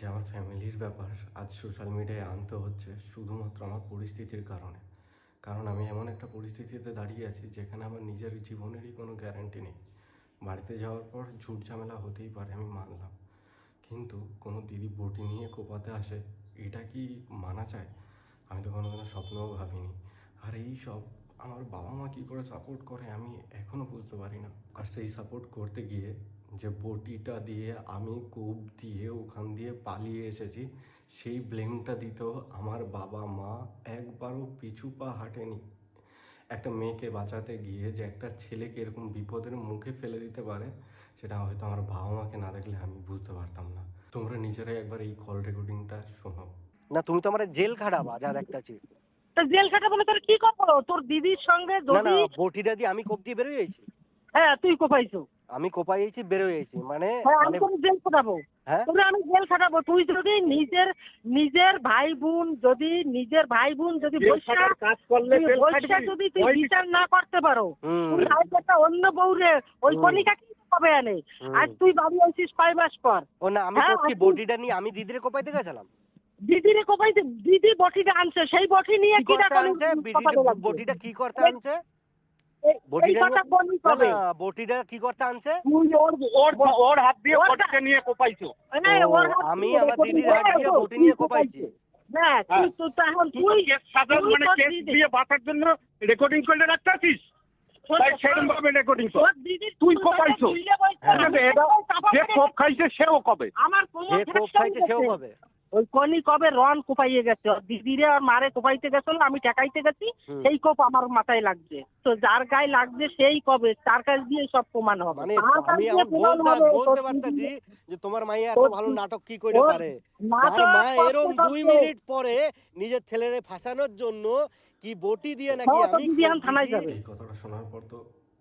যে আমার ফ্যামিলির ব্যাপার, আজ সোশ্যাল মিডিয়ায় আনতে হচ্ছে শুধুমাত্র আমার পরিস্থিতির কারণে। কারণ আমি এমন একটা পরিস্থিতিতে দাঁড়িয়ে আছি, যেখানে আমার নিজের জীবনেরই কোনো গ্যারান্টি নেই। বাড়িতে যাওয়ার পর ঝুট ঝামেলা হতেই পারে, আমি মানলাম। কিন্তু কোনো দিদি বটি নিয়ে কোপাতে আসে, এটা কি মানা চায় আমি তো কোনো কোনো স্বপ্নও ভাবিনি। আর এই সব আমার বাবা মা কী করে সাপোর্ট করে, আমি এখনও বুঝতে পারি না। আর সেই সাপোর্ট করতে গিয়ে যে বটিটা দিয়ে আমি কোপ দিয়ে ওখান দিয়ে পালিয়ে এসেছি সেই ব্লেমটা দিতেও আমার বাবা মা একবারও পিছু পা হাঁটেনি। একটা মেয়েকে বাঁচাতে গিয়ে যে একটা ছেলেকে এরকম বিপদের মুখে ফেলে দিতে পারে সেটা হয়তো আমার বাবা মাকে না দেখলে আমি বুঝতে পারতাম না। তোমরা নিজেরাই একবার এই কল রেকর্ডিংটা শোনো। না তুমি তো আমার জেল খাটাবা যা দেখতেছি। তো জেল খাটা বলে তোর কি করব তোর দিদির সঙ্গে না না যদি বটিটা দিয়ে আমি কোপ দিয়ে বেরোয় হ্যাঁ তুই কোপাইছো। আমি কোপাই যাইছি বেরোয় যাইছি মানে হ্যাঁ আমি মানে জেল খাটাবো। হ্যাঁ? আমি জেল খাটাবো। তুই যদি নিজের নিজের ভাই বোন যদি নিজের ভাই বোন যদি বৈশা কাজ করলে জেল খাটবি। যদি তুই বিচার না করতে পারো তুই আজ একটা অন্য বউরে ওই। কনিকা কি হবে আনে। আজ তুই বাড়ি আসিস কয় মাস পর? ও না আমি হ্যাঁ, আপনি- বটিটা নিয়ে আমি দিদিরে কোপাইতে গেছিলাম। দিদিরে কোপাইতে দিদি বটিটা আনছে সেই বটি নিয়ে কি কি করতে আনছে? বিটিটা- কি করতে আনছে? বটিটা কথা বলি না, কবে? না, বটিটা কি করতে আনছে? ওর ওর ওর হাত দিয়ে ওর নিয়ে কোপাইছো। না, ও, ওর হাত আমি আমার দিদির হাত দিয়ে বটি নিয়ে কোপাইছি। না তুই তখন তুই সাধারণ মানে কেস দিয়ে বাঁচার জন্য রেকর্ডিং রাখতে আছিস তুই কোপাইছো। যে কোপ খাইছে সেও কবে? আমার যে কোপ খাইছে সেও কবে? ওই কনি কবে রন কোপাইয়ে গেছে? ওর দিদিরে আর মারে কোপাইতে গেছিল আমি ঠেকাইতে গেছি সেই কোপ আমার মাথায় লাগছে। তো যার গায়ে লাগছে সেই কবে তার কাছ দিয়ে সব প্রমাণ হবে। মানে আমি বলতে পারতাছি যে তোমার মাইয়া এত ভালো নাটক কি করে পারে? নাটক তার মা করতে দুই মিনিট পরে নিজের ছেলেরে ফাঁসানোর জন্য কি বটি দিয়ে নাকি আমি থানায় যাবে। কথাটা শোনার পর তো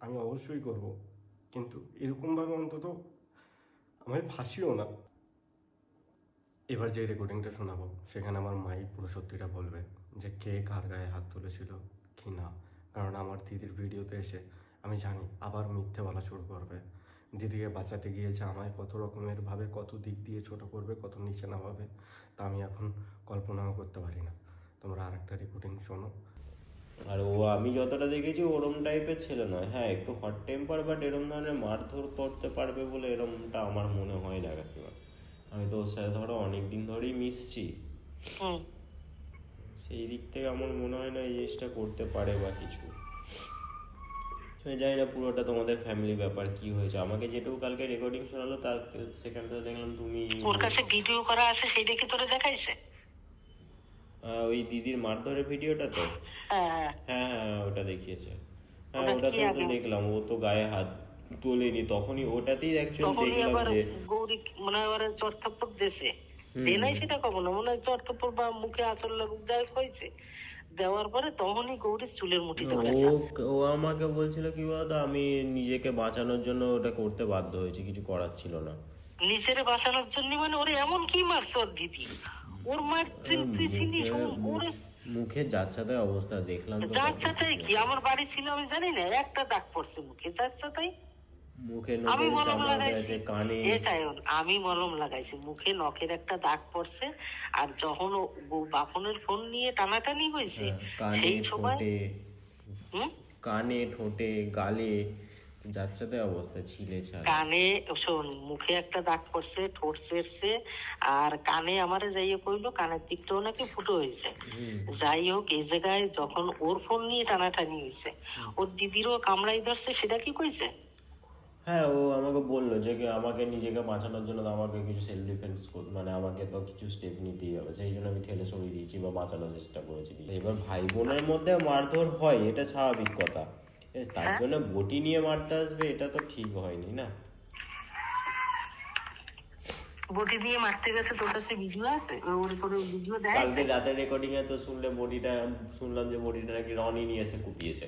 আমি অবশ্যই করব। কিন্তু এরকমভাবে অন্তত আমায় ফাঁসিও না। এবার যে রেকর্ডিংটা শোনাবো, সেখানে আমার মাই পুরো সত্যিটা বলবে যে কে কার গায়ে হাত তুলেছিল কি না। কারণ আমার দিদির ভিডিওতে এসে আমি জানি আবার মিথ্যে বলা শুরু করবে। দিদিকে বাঁচাতে গিয়েছে, আমায় কত রকমের ভাবে কত দিক দিয়ে ছোট করবে, কত নিচে নামাবে, তা আমি এখন কল্পনাও করতে পারি না। তোমরা আর একটা রেকর্ডিং শোনো। আর ও আমি যতটা দেখেছি ওরম টাইপের ছেলে নয়। হ্যাঁ একটু হট টেম্পার বাট এরম ধরনের মারধর করতে পারবে বলে এরমটা আমার মনে হয় না একেবারে। আমি তো ওর সাথে ধরো অনেক দিন ধরেই মিশছি। সেই দিক থেকে আমার মনে হয় না এই জিনিসটা করতে পারে বা কিছু। আমি জানি না পুরোটা তোমাদের ফ্যামিলি ব্যাপার কি হয়েছে। আমাকে যেটুকু কালকে রেকর্ডিং শোনালো তার সেখানে তো দেখলাম তুমি ওর কাছে ভিডিও করা আছে সেইটা কি তোরে দেখাইছে? ওই দিদির মারধরের ভিডিওটা তো? হ্যাঁ। হ্যাঁ হ্যাঁ হ্যাঁ ওটা দেখিয়েছে। হ্যাঁ ওটা ওটাতেও তো দেখলাম ও তো গায়ে হাত তোলেনি তখনই ওটাতেই অ্যাকচুয়ালি দেখলাম যে গৌরী মনে হয় এবারে চর থাপ্পড় দেশে দে নাই সেটা কখনো? মনে হয় চর থাপ্পড় বা মুখে আচর লাগুক যাই হয়েছে। দেওয়ার পরে তখনই গৌরীর চুলের মুঠি ধরেছে। ও আমাকে বলছিল কি বলতো আমি নিজেকে বাঁচানোর জন্য ওটা করতে বাধ্য হয়েছি কিছু করার ছিল না। নিজের বাঁচানোর জন্য মানে ওরে এমন কি মারছে দিদি? ওর তুই তুই চিনিস ও- মুখে অবস্থা দেখলাম যাচ্ছাতাই কি? আমার বাড়ি ছিল আমি জানি না একটা দাগ পড়ছে মুখে যাচ্ছাতাই? মুখে আমি মলম লাগাইছি। কানে। আমি মলম লাগাইছি মুখে নখের একটা দাগ পড়ছে আর যখন বাপনের ফোন নিয়ে টানাটানি হয়েছে হ্যাঁ, সেই সময় কানে ঠোঁটে গালে। অবস্থা ছিলে ছাড়া। কানে শোন মুখে একটা দাগ পড়ছে ঠোঁট চেরছে আর কানে আমারে যাইয়ে কইলো কানের দিকটাও নাকি ফুটো হয়েছে যাই হোক এই জায়গায় যখন ওর ফোন নিয়ে টানাটানি হয়েছে ওর দিদিরও কামড়াই ধরছে সেটা কি কইছে? হ্যাঁ ও আমাকে বলল যে আমাকে নিজেকে বাঁচানোর জন্য আমাকে কিছু সেলফ ডিফেন্স মানে আমাকে তো কিছু স্টেপ নিতেই হবে সেই জন্য আমি ঠেলে সরিয়ে দিয়েছি বা বাঁচানোর চেষ্টা করেছি। এবার ভাই বোনের মধ্যে মারধর হয় এটা স্বাভাবিক কথা। তার জন্য বটি নিয়ে মারতে আসবে এটা তো ঠিক হয়নি না? বটি দিয়ে মারতে গেছে তোর কাছে ভিডিও আছে? ওর করে ভিডিও দেয়? কালকে রাতের রেকর্ডিং এ তো শুনলে বডিটা শুনলাম যে বডিটা নাকি রনি নিয়ে এসে কুপিয়েছে।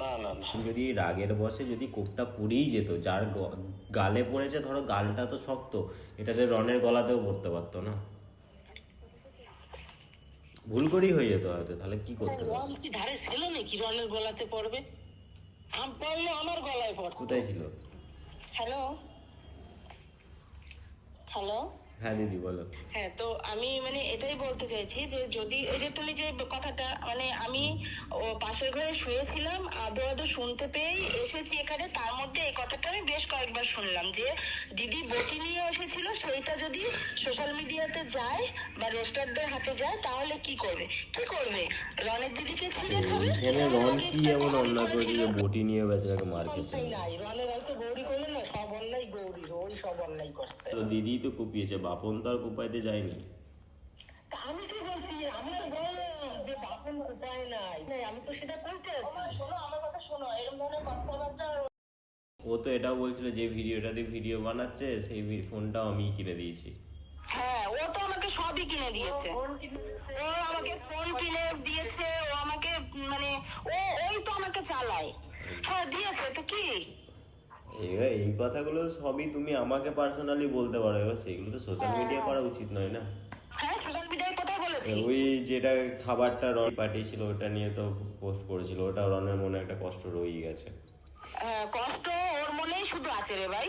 না না না। যদি রাগের বসে যদি কোপটা পড়েই যেত যার গালে পড়েছে ধরো গালটা তো শক্ত এটাতে রনের গলাতেও পড়তে পারতো না? ভুল করেই হয়ে যেত হয়তো তাহলে কি করতে রন কি ধারে ছিল নাকি রনের গলাতে পড়বে? আম পড়ল আমার গলায় পড়তো। কোথায় ছিল? হ্যালো? হ্যালো? হ্যাঁ দিদি বলো। হ্যাঁ তো আমি মানে এটাই বলতে চাইছি যে যদি এই যে তুমি যে কথাটা মানে আমি ও পাশের ঘরে শুয়েছিলাম আদো আদো শুনতে পেয়েই এসেছি এখানে। তার মধ্যে এই কথাটা আমি বেশ কয়েকবার শুনলাম যে দিদি বটি নিয়ে এসেছিল সেইটা যদি সোশ্যাল মিডিয়াতে যায় বা রেস্টারদের হাতে যায় তাহলে কি করবে? কি করবে? রনের দিদিকে ছিঁড়ে খাবে? এখানে রন কি এমন অন্যায় করেছে যে বটি নিয়ে বেচারাকে মার খেতে? নাই। রনের হয়তো গৌরী করলে না সব অন্যায় গৌরী ওই সব অন্যায় করছে। তো দিদি তো কুপিয়েছে বাপন তো আর কুপাইতে যায়নি। আমি কি বলছি? আমি তো যে উপায় নাই নাই, আমি তো সেটা করতে আছি শোনো আমার কথা শোনো এরকম ধরনের কথাবার্তা ও তো এটাও বলছিল যে ভিডিওটা দিয়ে ভিডিও বানাচ্ছে সেই ফোনটাও আমি কিনে দিয়েছি। হ্যাঁ ও তো আমাকে সবই কিনে দিয়েছে। ও আমাকে ফোন কিনে দিয়েছে ও আমাকে মানে ও ওই তো আমাকে চালায়। হ্যাঁ দিয়েছে তো কি? এবার এই কথাগুলো সবই তুমি আমাকে পার্সোনালি বলতে পারো এবার সেগুলো তো সোশ্যাল মিডিয়া করা উচিত নয় না? হ্যাঁ কোথায় বলেছি? ওই যেটা খাবারটা রন পাঠিয়েছিল ওটা নিয়ে তো পোস্ট করেছিল। ওটা রনের মনে একটা কষ্ট রয়েই গেছে। হ্যাঁ, কষ্ট ওর মনেই শুধু আছে রে ভাই।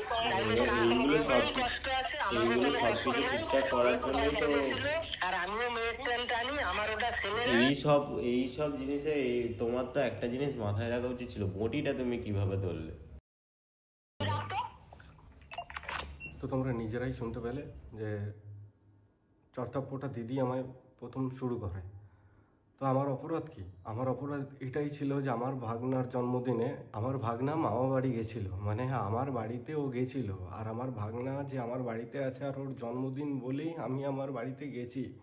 এইগুলো সব কষ্ট আছে এইগুলো সব কিছু ঠিকঠাক করার জন্যই তো আর আমিও মেয়ের ট্রেন টানি আমার ওটা ছেলে এই সব এই সব জিনিসে তোমার তো একটা জিনিস মাথায় রাখা উচিত ছিল বটিটা তুমি কীভাবে ধরলে? তো তোমরা নিজেরাই শুনতে পেলে যে চর্তাপ্পটা দিদি আমায় প্রথম শুরু করে। তো আমার অপরাধ কি? আমার অপরাধ এটাই ছিল যে আমার ভাগনার জন্মদিনে আমার ভাগনা মামা বাড়ি গেছিল। মানে আমার বাড়িতে ও গেছিল। আর আমার ভাগনা যে আমার বাড়িতে আছে আর ওর জন্মদিন বলেই আমি আমার বাড়িতে গেছি।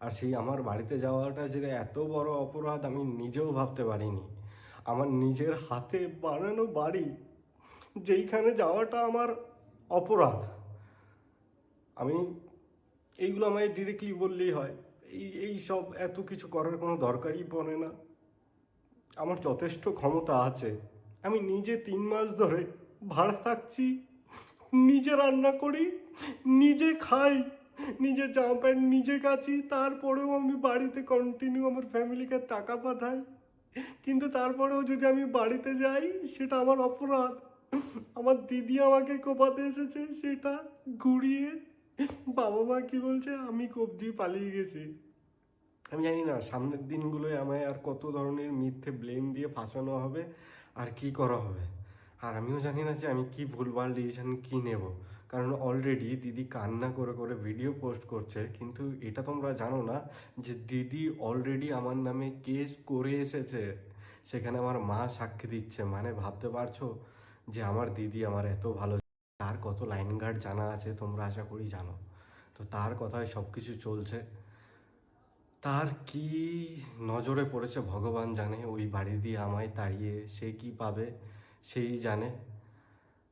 আর সেই আমার বাড়িতে যাওয়াটা যে এত বড় অপরাধ আমি নিজেও ভাবতে পারিনি। আমার নিজের হাতে বানানো বাড়ি, যেইখানে যাওয়াটা আমার অপরাধ। আমি এইগুলো আমায় ডিরেক্টলি বললেই হয়। এই এই সব এত কিছু করার কোনো দরকারই পড়ে না। আমার যথেষ্ট ক্ষমতা আছে। আমি নিজে তিন মাস ধরে ভাড়া থাকছি, নিজে রান্না করি, নিজে খাই, নিজে জামা প্যান্ট নিজে কাচি, তারপরেও আমি বাড়িতে কন্টিনিউ আমার ফ্যামিলিকে টাকা পাঠাই। কিন্তু তারপরেও যদি আমি বাড়িতে যাই, সেটা আমার অপরাধ। আমার দিদি আমাকে কোপাতে এসেছে, সেটা ঘুরিয়ে বাবা মা কি বলছে? আমি কবজি পালিয়ে গেছি। আমি জানি না, সামনের দিনগুলোয় আমায় আর কত ধরনের মিথ্যে ব্লেম দিয়ে ফাঁসানো হবে আর কি করা হবে। আর আমিও জানি না যে আমি কি ভুলভাল ডিসিশন কী নেব। কারণ অলরেডি দিদি কান্না করে করে ভিডিও পোস্ট করছে, কিন্তু এটা তোমরা জানো না যে দিদি অলরেডি আমার নামে কেস করে এসেছে। সেখানে আমার মা সাক্ষী দিচ্ছে। মানে ভাবতে পারছ যে আমার দিদি আমার এত ভালো তার কত লাইন গার্ড জানা আছে তোমরা আশা করি জানো। তো তার কথায় সব কিছু চলছে। তার কি নজরে পড়েছে ভগবান জানে, ওই বাড়ি দিয়ে আমায় তাড়িয়ে সে কি পাবে সেই জানে।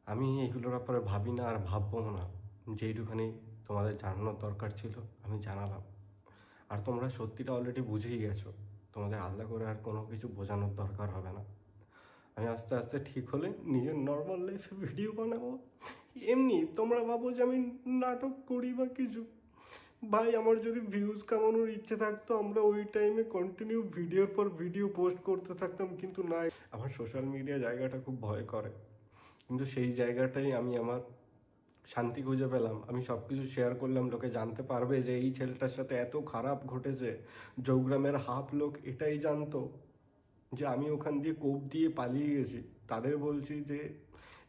আমি এগুলোর ব্যাপারে ভাবি না আর ভাববো না। যেইটুখানি তোমাদের জানানোর দরকার ছিল আমি জানালাম। আর তোমরা সত্যিটা অলরেডি বুঝেই গেছো। তোমাদের আলাদা করে আর কোনো কিছু বোঝানোর দরকার হবে না। আমি আস্তে আস্তে ঠিক হলে নিজের নর্মাল লাইফে ভিডিও বানাবো। এমনি তোমরা ভাবো যে আমি নাটক করি বা কিছু। ভাই, আমার যদি ভিউজ কামানোর ইচ্ছে থাকতো, আমরা ওই টাইমে কন্টিনিউ ভিডিওর পর ভিডিও পোস্ট করতে থাকতাম, কিন্তু না। আমার সোশ্যাল মিডিয়া জায়গাটা খুব ভয় করে। কিন্তু সেই জায়গাটাই আমি আমার শান্তি খুঁজে পেলাম। আমি সব কিছু শেয়ার করলাম, লোকে জানতে পারবে যে এই ছেলেটার সাথে এত খারাপ ঘটেছে। জৌগ্রামের হাফ লোক এটাই জানতো। যে আমি ওখান দিয়ে কোপ দিয়ে পালিয়ে গেছি। তাদের বলছি যে,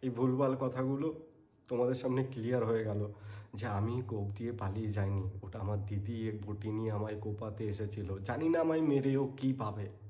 এই ভুলভাল কথাগুলো তোমাদের সামনে ক্লিয়ার হয়ে গেল যে আমি কোপ দিয়ে পালিয়ে যাইনি। ওটা আমার দিদি, এক বটি নিয়ে আমায় কোপাতে এসেছিল। জানি না আমায় মেরেও কী পাবে।